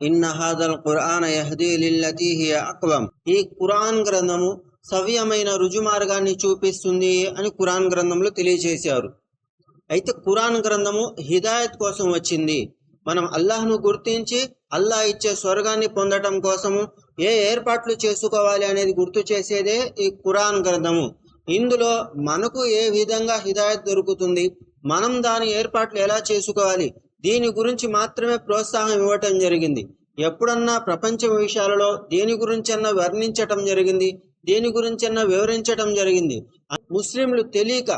ఇన్న హాదల్ ఖురాన్ యహదీ లిల్లతీ హియ అక్వం ఈ ఖురాన్ గ్రంథము సవ్యమైన రుజుమార్గాన్ని చూపిస్తుంది అని ఖురాన్ గ్రంథంలో తెలియజేశారు. అయితే ఖురాన్ గ్రంథము హిదాయత్ కోసం వచ్చింది. మనం అల్లాహ్ను గుర్తించి అల్లాహ్ ఇచ్చే స్వర్గాన్ని పొందటం కోసము ఏ ఏర్పాట్లు చేసుకోవాలి అనేది గుర్తు చేసేదే ఈ ఖురాన్ గ్రంథము. ఇందులో మనకు ఏ విధంగా హిదాయత్ దొరుకుతుంది? మనం దాని ఏర్పాట్లు ఎలా చేసుకోవాలి? దీని గురించి మాత్రమే ప్రోత్సాహం ఇవ్వటం జరిగింది. ఎప్పుడన్నా ప్రపంచ విషయాలలో దేని గురించన్నా వర్ణించటం జరిగింది. దేని గురించన్నా వివరించటం జరిగింది. ముస్లింలు తెలియక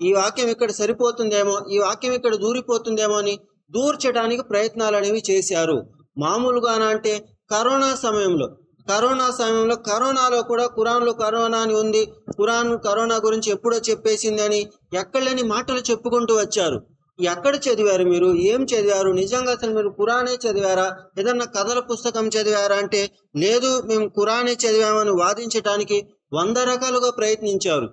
ఈ వాక్యం ఇక్కడ సరిపోతుందేమో ఈ వాక్యం ఇక్కడ దూరిపోతుందేమో అని దూర్చడానికి ప్రయత్నాలు అనేవి చేశారు. మామూలుగానా అంటే కరోనా సమయంలో కరోనా సమయంలో కరోనాలో కూడా ఖురాన్లో కరోనా అని ఉంది. ఖురాన్ కరోనా గురించి ఎప్పుడో చెప్పేసింది అని ఎక్కడలేని మాటలు చెప్పుకుంటూ వచ్చారు. ఎక్కడ చదివారు మీరు? ఏం చదివారు? నిజంగా అసలు మీరు కురానే చదివారా? ఏదన్నా కథల పుస్తకం చదివారా అంటే లేదు మేము ఖురానే చదివామని వాదించడానికి వంద రకాలుగా ప్రయత్నించారు.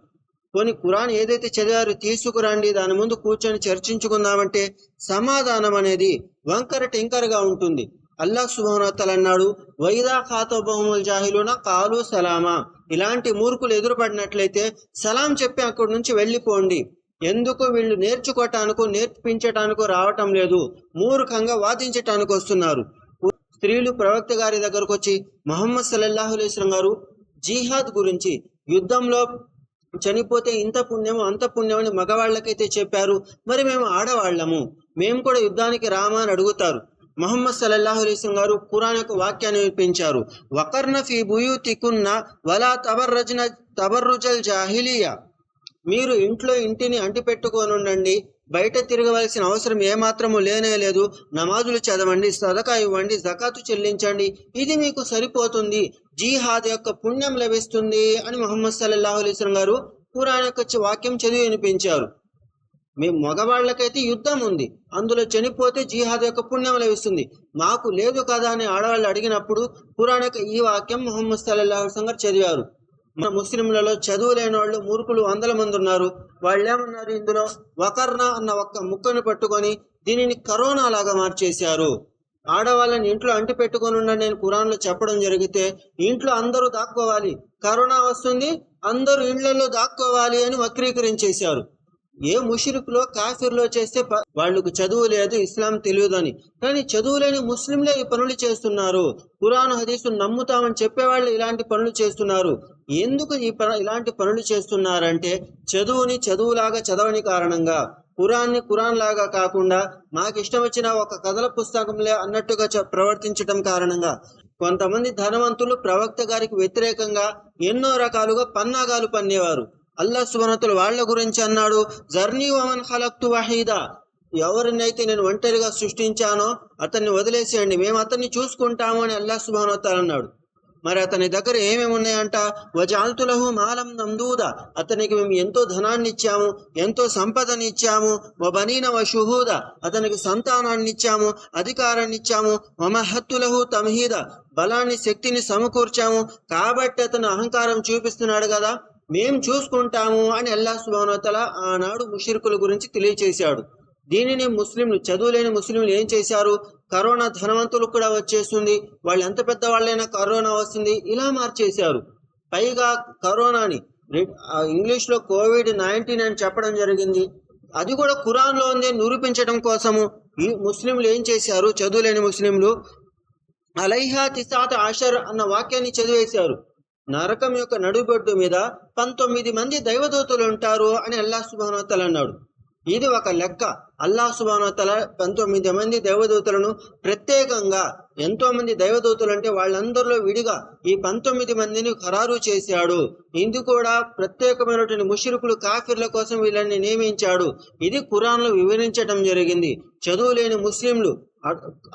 కొన్ని ఖురాన్ ఏదైతే చదివారో తీసుకురండి దాని ముందు కూర్చొని చర్చించుకుందామంటే సమాధానం అనేది వంకర టింకరగా ఉంటుంది. అల్లాహ్ సుభానతల్ అన్నాడు వైదా ఖాతోబహుముల్ జాహిలున కాలు సలామా. ఇలాంటి మూర్ఖులు ఎదురుపడినట్లయితే సలాం చెప్పి అక్కడి నుంచి వెళ్ళిపోండి. ఎందుకు వీళ్ళు నేర్చుకోవటానికో నేర్పించటానికో రావటం లేదు? మూర్ఖంగా వాదించటానికి వస్తున్నారు. స్త్రీలు ప్రవక్త గారి దగ్గరకు వచ్చి మొహమ్మద్ సల్లల్లాహు గారు జిహాద్ గురించి యుద్ధంలో చనిపోతే ఇంత పుణ్యము అంత పుణ్యం అని మగవాళ్ళకైతే చెప్పారు. మరి మేము ఆడవాళ్ళము. మేము కూడా యుద్ధానికి రామా అని అడుగుతారు. మొహమ్మద్ సల్లల్లాహు అలైస్లం గారు ఖురాన్ యొక్క వాక్యాన్ని వినిపించారు. వకర్న ఫీ బుయూతికున్న వలా తబర్రజన తబర్రుజల్ జాహిలియా. మీరు ఇంట్లో ఇంటిని అంటిపెట్టుకొని ఉండండి బయట తిరగవలసిన అవసరం ఏమాత్రము లేనే లేదు. నమాజులు చదవండి సదకా ఇవ్వండి జకాతు చెల్లించండి. ఇది మీకు సరిపోతుంది. జీహాద్ యొక్క పుణ్యం లభిస్తుంది అని మొహమ్మద్ సల్లల్లాహు అలైస్లం గారు ఖురాన్ యొక్క వాక్యం చదివి వినిపించారు. మీ మగవాళ్ళకైతే యుద్ధం ఉంది. అందులో చనిపోతే జీహాద్ యొక్క పుణ్యం లభిస్తుంది. మాకు లేదు కదా అని ఆడవాళ్ళు అడిగినప్పుడు ఖురాన్ యొక్క ఈ వాక్యం మొహమ్మద్ సల్లల్లాహు గారు చదివారు. మన ముస్లింలలో చదువు లేని వాళ్ళు మూర్ఖులు వందల మంది ఉన్నారు. వాళ్ళేమన్నారు ఇందులో? వకర్ణ అన్న ఒక్క ముక్కను పట్టుకొని దీనిని కరోనా లాగా మార్చేశారు. ఆడవాళ్ళని ఇంట్లో అంటి పెట్టుకొని ఉన్న నేను ఖురాన్లో చెప్పడం జరిగితే ఇంట్లో అందరూ దాక్కోవాలి. కరోనా వస్తుంది అందరూ ఇళ్ళలో దాక్కోవాలి అని వక్రీకరించేశారు. ఏ ముషిరుకులో కాఫీర్లో చేస్తే ప- వాళ్ళకు చదువు లేదు ఇస్లాం తెలియదని. కానీ చదువు లేని ముస్లింలే ఈ పనులు చేస్తున్నారు. కురాన్ హదీసు నమ్ముతామని చెప్పేవాళ్ళు ఇలాంటి పనులు చేస్తున్నారు. ఎందుకు ఈ ప- ఇలాంటి పనులు చేస్తున్నారంటే చదువుని చదువులాగా చదవని కారణంగా. కురాన్ని కురాన్ లాగా కాకుండా మాకు ఇష్టం వచ్చిన ఒక కథల పుస్తకంలే అన్నట్టుగా చ- ప్రవర్తించడం కారణంగా. కొంతమంది ధనవంతులు ప్రవక్త గారికి వ్యతిరేకంగా ఎన్నో రకాలుగా పన్నాగాలు పన్నేవారు. అల్లాహ్ సుబనతులు వాళ్ళ గురించి అన్నాడు జర్నీ వమన్ ఖలక్తు వహీదా. ఎవరినైతే నేను ఒంటరిగా సృష్టించానో అతన్ని వదిలేసేయండి మేము అతన్ని చూసుకుంటాము అని అల్లా సుబానోత్తాలు అన్నాడు. మరి అతని దగ్గర ఏమేమి ఉన్నాయంట? వజాల్తులహు మాలం నందూద. అతనికి మేము ఎంతో ధనాన్ని ఇచ్చాము ఎంతో సంపదని ఇచ్చాము. వబనీన వషుహూద. అతనికి సంతానాన్ని ఇచ్చాము అధికారాన్ని ఇచ్చాము. వమహత్తులహు తమహీద. బలాన్ని శక్తిని సమకూర్చాము. కాబట్టి అతను అహంకారం చూపిస్తున్నాడు కదా. మేము చూసుకుంటాము అని అల్లా సుబానోతల ఆనాడు ముషిర్కుల గురించి తెలియచేశాడు. దీనిని ముస్లింలు చదువులేని ముస్లింలు ఏం చేశారు? కరోనా ధనవంతులకు కూడా వచ్చేస్తుంది. వాళ్ళు ఎంత పెద్ద వాళ్ళైనా కరోనా వస్తుంది. ఇలా మార్చేశారు. పైగా కరోనాని ఆ ఇంగ్లీష్లో కోవిడ్ నైన్టీన్ అని చెప్పడం జరిగింది. అది కూడా ఖురాన్లో ఉంది నిరూపించడం కోసము. ఈ ముస్లింలు ఏం చేశారు? చదువులేని ముస్లింలు. అలైహా తిసాత్ ఆషర్ అన్న వాక్యాన్ని చదివేశారు. నరకం యొక్క నడుబొడ్డు మీద పంతొమ్మిది మంది దైవదూతలు ఉంటారు అని అల్లాహ్ సుబానోతల అన్నాడు. ఇది ఒక లెక్క. అల్లా సుబానోతల పంతొమ్మిది మంది దైవదూతలను ప్రత్యేకంగా ఎంతో మంది దైవదూతలు అంటే వాళ్ళందరిలో విడిగా ఈ పంతొమ్మిది మందిని ఖరారు చేశాడు. ఇది కూడా ప్రత్యేకమైనటువంటి ముషిరుకులు కాఫిర్ల కోసం వీళ్ళని నియమించాడు. ఇది ఖురాన్లో వివరించడం జరిగింది. చదువు లేని ముస్లింలు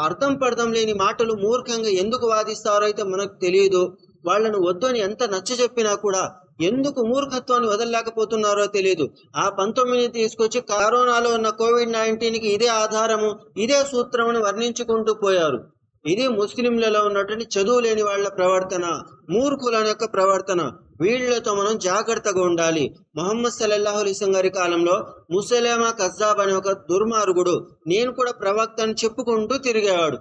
అర్థం పర్థం లేని మాటలు మూర్ఖంగా ఎందుకు వాదిస్తారో అయితే మనకు తెలియదు వాళ్ళను వద్దని ఎంత నచ్చ చెప్పినా కూడా ఎందుకు మూర్ఖత్వాన్ని వదలలేకపోతున్నారో తెలియదు ఆ పంతొమ్మిది తీసుకొచ్చి కరోనాలో ఉన్న కోవిడ్ నైన్టీన్కి ఇదే ఆధారము ఇదే సూత్రమని వర్ణించుకుంటూ పోయారు. ఇది ముస్లింలలో ఉన్నటువంటి చదువు లేని వాళ్ళ ప్రవర్తన మూర్ఖుల యొక్క ప్రవర్తన. వీళ్ళతో మనం జాగ్రత్తగా ఉండాలి. మొహమ్మద్ సల్లల్లాహు గారి కాలంలో ముసలేమా కజ్జాబ్ అనే ఒక దుర్మార్గుడు నేను కూడా ప్రవక్త అని చెప్పుకుంటూ తిరిగేవాడు.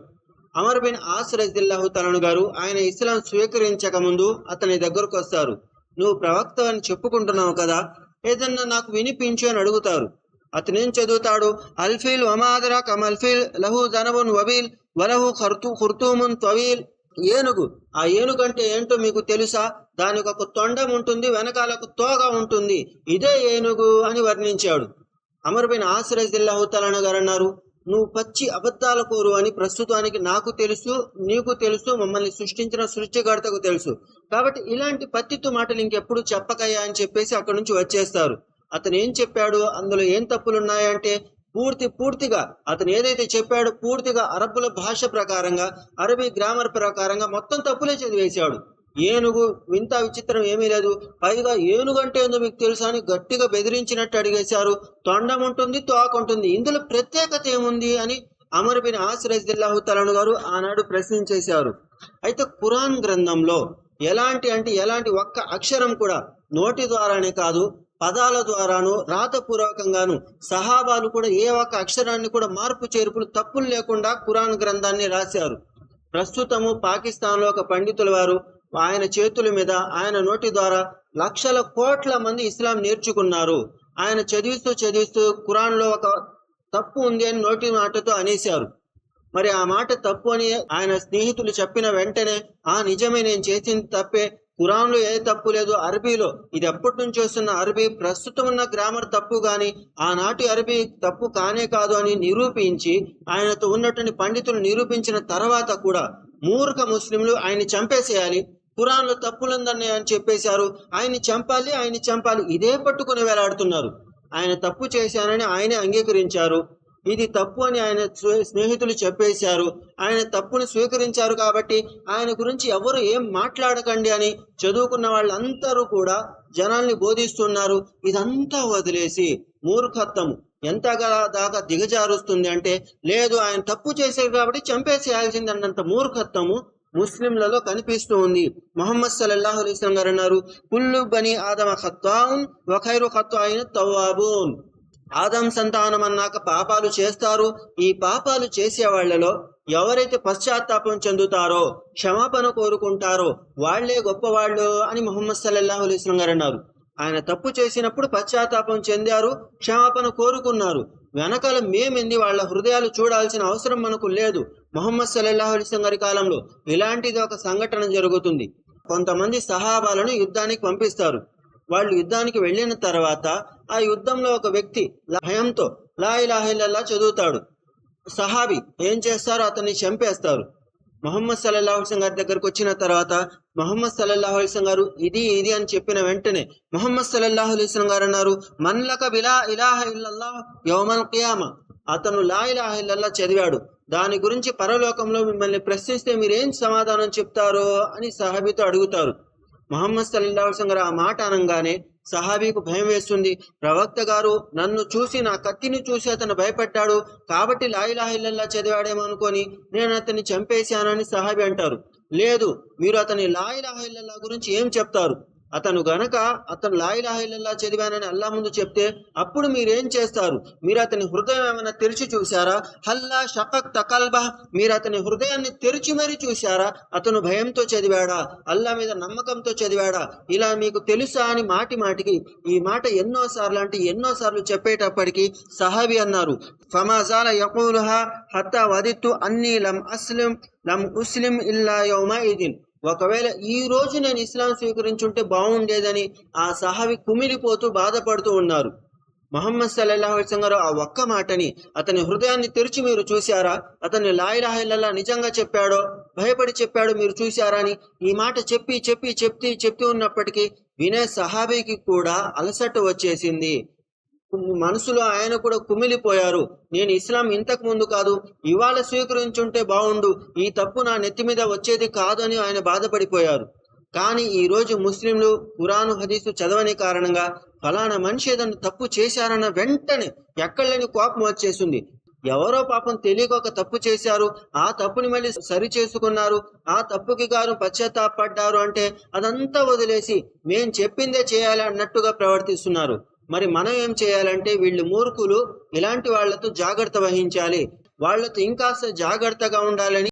అమర్ బిన్ ఆస్ రజిల్లాహు తలను గారు ఆయన ఇస్లాం స్వీకరించక ముందు అతని దగ్గరకు వస్తారు. నువ్వు ప్రవక్త అని చెప్పుకుంటున్నావు కదా ఏదన్నా నాకు వినిపించు అని అడుగుతారు. అతనేం చదువుతాడు? అల్ఫీల్ వమాదరా కమల్ఫీల్ లహు జనబున్ వబీల్ వలహు ఖర్తు ఖుర్తూమున్ తవీల్. ఏనుగు ఆ ఏనుగు అంటే ఏంటో మీకు తెలుసా? దానికి ఒక తొండం ఉంటుంది వెనకాల ఒక ఉంటుంది. ఇదే ఏనుగు అని వర్ణించాడు. అమర్ బిన్ ఆసిరజిల్లాహు తలను గారు అన్నారు. నువ్వు పచ్చి అబద్ధాల కోరు అని ప్రస్తుతానికి నాకు తెలుసు నీకు తెలుసు మమ్మల్ని సృష్టించిన సృష్టికర్తకు తెలుసు. కాబట్టి ఇలాంటి పత్తిత్తు మాటలు ఇంకెప్పుడు చెప్పకయ్యా అని చెప్పేసి అక్కడి నుంచి వచ్చేస్తారు. అతను ఏం చెప్పాడు? అందులో ఏం తప్పులు ఉన్నాయంటే పూర్తి పూర్తిగా అతను ఏదైతే చెప్పాడో పూర్తిగా అరబ్బుల భాష ప్రకారంగా అరబీ గ్రామర్ ప్రకారంగా మొత్తం తప్పులే చదివేశాడు. ఏనుగు వింత విచిత్రం ఏమీ లేదు. పైగా ఏనుగు అంటే ఏందో మీకు తెలుసా అని గట్టిగా బెదిరించినట్టు అడిగేశారు. తొండం ఉంటుంది తోక ఉంటుంది. ఇందులో ప్రత్యేకత ఏముంది అని అమర్ బిన్ ఆసిరజిల్లాహు తలను గారు ఆనాడు ప్రశ్నించేశారు. అయితే ఖురాన్ గ్రంథంలో ఎలాంటి అంటే ఎలాంటి ఒక్క అక్షరం కూడా నోటి ద్వారానే కాదు పదాల ద్వారాను రాతపూర్వకంగాను సహాబాలు కూడా ఏ ఒక్క అక్షరాన్ని కూడా మార్పు చేర్పులు తప్పులు లేకుండా ఖురాన్ గ్రంథాన్ని రాశారు. ప్రస్తుతము పాకిస్తాన్లో ఒక పండితుల వారు ఆయన చేతుల మీద ఆయన నోటి ద్వారా లక్షల కోట్ల మంది ఇస్లాం నేర్చుకున్నారు. ఆయన చదివిస్తూ చదివిస్తూ ఖురాన్లో ఒక తప్పు ఉంది అని నోటి మాటతో అనేశారు. మరి ఆ మాట తప్పు అని ఆయన స్నేహితులు చెప్పిన వెంటనే ఆ నిజమే నేను చేసింది తప్పే. ఖురాన్లో ఏ తప్పు లేదు. అరబీలో ఇది ఎప్పటి నుంచి వస్తున్న అరబీ? ప్రస్తుతం ఉన్న గ్రామర్ తప్పు గాని ఆనాటి అరబీ తప్పు కానే కాదు అని నిరూపించి ఆయనతో ఉన్నటువంటి పండితులు నిరూపించిన తర్వాత కూడా మూర్ఖ ముస్లింలు ఆయన్ని చంపేసేయాలి. ఖురాన్లో తప్పులుందని అని చెప్పేశారు. ఆయన్ని చంపాలి ఆయన్ని చంపాలి. ఇదే పట్టుకుని వేలాడుతున్నారు. ఆయన తప్పు చేశానని ఆయనే అంగీకరించారు. ఇది తప్పు అని ఆయన స్నే- స్నేహితులు చెప్పేశారు. ఆయన తప్పుని స్వీకరించారు కాబట్టి ఆయన గురించి ఎవరు ఏం మాట్లాడకండి అని చదువుకున్న వాళ్ళందరూ కూడా జనాల్ని బోధిస్తున్నారు. ఇదంతా వదిలేసి మూర్ఖత్వము ఎంతగా దాకా దిగజారుస్తుంది అంటే లేదు ఆయన తప్పు చేశారు కాబట్టి చంపేసేయాల్సింది అన్నంత మూర్ఖత్వము ముస్లింలలో కనిపిస్తూ ఉంది. మొహమ్మద్ సల్లాహు అలీస్లం గారు అన్నారు కుల్లు బని ఆదమ ఖత్వాన్ వఖైరు ఖత్తాయిన తవ్వాబూన్. ఆదం సంతానం అన్నాక పాపాలు చేస్తారు. ఈ పాపాలు చేసే వాళ్ళలో ఎవరైతే పశ్చాత్తాపం చెందుతారో క్షమాపణ కోరుకుంటారో వాళ్ళే గొప్పవాళ్ళు అని మొహమ్మద్ సల్లల్లాహు అలీస్లం గారు అన్నారు. ఆయన తప్పు చేసినప్పుడు పశ్చాత్తాపం చెందారు క్షమాపణ కోరుకున్నారు. వెనకాల మేమెంది వాళ్ళ హృదయాలు చూడాల్సిన అవసరం మనకు లేదు. మొహమ్మద్ సల్లల్లాహు అలైహి గారి కాలంలో ఇలాంటిది ఒక సంఘటన జరుగుతుంది. కొంతమంది సహాబాలను యుద్ధానికి పంపిస్తారు. వాళ్ళు యుద్ధానికి వెళ్ళిన తర్వాత ఆ యుద్ధంలో ఒక వ్యక్తి భయంతో లా ఇలాహిల్లల్లా చదువుతాడు. సహాబి ఏం చేస్తారో అతన్ని చంపేస్తారు. మొహమ్మద్ సల్లల్లాహు అలైహి గారి దగ్గరకు వచ్చిన తర్వాత మొహమ్మద్ సల్లల్లాహు అలైహి గారు ఇది ఇది అని చెప్పిన వెంటనే మొహమ్మద్ సల్లల్లాహు అలైహి గారు అన్నారు మన్లక బిలా ఇలాహ ఇల్లల్లా యోమల్ కియామ? అతను లా ఇలాహ ఇల్లల్లా చదివాడు. దాని గురించి పరలోకంలో మిమ్మల్ని ప్రశ్నిస్తే మీరేం సమాధానం చెప్తారో అని సహాబీతో అడుగుతారు. మొహమ్మద్ సల్లాహు అలైహి గారు ఆ మాట అనగానే సహాబీకు భయం వేస్తుంది. ప్రవక్త గారు నన్ను చూసి నా కత్తిని చూసి అతను భయపడ్డాడు. కాబట్టి లాయిలాహిల్లల్లా చదివాడేమో అనుకొని నేను అతన్ని చంపేశానని సహాబీ అంటారు. లేదు మీరు అతని లాయిలాహిల్లల్లా గురించి ఏం చెప్తారు? అతను గనక అతను లాయిలాహిల్లా చదివానని అల్లా ముందు చెప్తే అప్పుడు మీరేం చేస్తారు? మీరు అతని హృదయం ఏమైనా తెరిచి చూశారా? హల్లా షకక్ తకల్బా మీరు అతని హృదయాన్ని తెరిచి మరీ చూశారా? అతను భయంతో చదివాడా? అల్లా మీద నమ్మకంతో చదివాడా? ఇలా మీకు తెలుసా అని మాటి మాటికి ఈ మాట ఎన్నోసార్లు అంటే ఎన్నో సార్లు సహాబి అన్నారు. ఫమాజాల యకూలుహా హత్తా వదిత్తు అన్నీ లం అస్లిం లం ఉస్లిం ఇల్లా యౌమా ఇదిన్. ఒకవేళ ఈ రోజు నేను ఇస్లాం స్వీకరించుంటే బాగుండేదని ఆ సహాబి కుమిలిపోతూ బాధపడుతూ ఉన్నారు. మహమ్మద్ సల్లాహం గారు ఆ ఒక్క మాటని అతని హృదయాన్ని తెరిచి మీరు చూశారా? అతన్ని లాయిలాహిల్లా నిజంగా చెప్పాడో భయపడి చెప్పాడో మీరు చూశారా అని ఈ మాట చెప్పి చెప్పి చెప్తూ చెప్తూ ఉన్నప్పటికీ వినే సహాబీకి కూడా అలసట వచ్చేసింది. మనసులో ఆయన కూడా కుమిలిపోయారు. నేను ఇస్లాం ఇంతకు ముందు కాదు ఇవాళ స్వీకరించుంటే బాగుండు ఈ తప్పు నా నెత్తి మీద వచ్చేది కాదు అని ఆయన బాధపడిపోయారు. కానీ ఈ రోజు ముస్లింలు ఖురాను హదీసు చదవని కారణంగా ఫలానా మనిషి ఏదైనా తప్పు చేశారన్న వెంటనే ఎక్కడలేని కోపం వచ్చేసింది. ఎవరో పాపం తెలియక ఒక తప్పు చేశారు. ఆ తప్పుని మళ్ళీ సరి చేసుకున్నారు. ఆ తప్పుకి గారు పశ్చాత్తాపడ్డారు అంటే అదంతా వదిలేసి మేం చెప్పిందే చేయాలి అన్నట్టుగా ప్రవర్తిస్తున్నారు. మరి మనం ఏం చేయాలంటే వీళ్ళు మూర్ఖులు ఇలాంటి వాళ్ళతో జాగ్రత్త వహించాలి. వాళ్ళతో ఇంకాస్త జాగ్రత్తగా ఉండాలని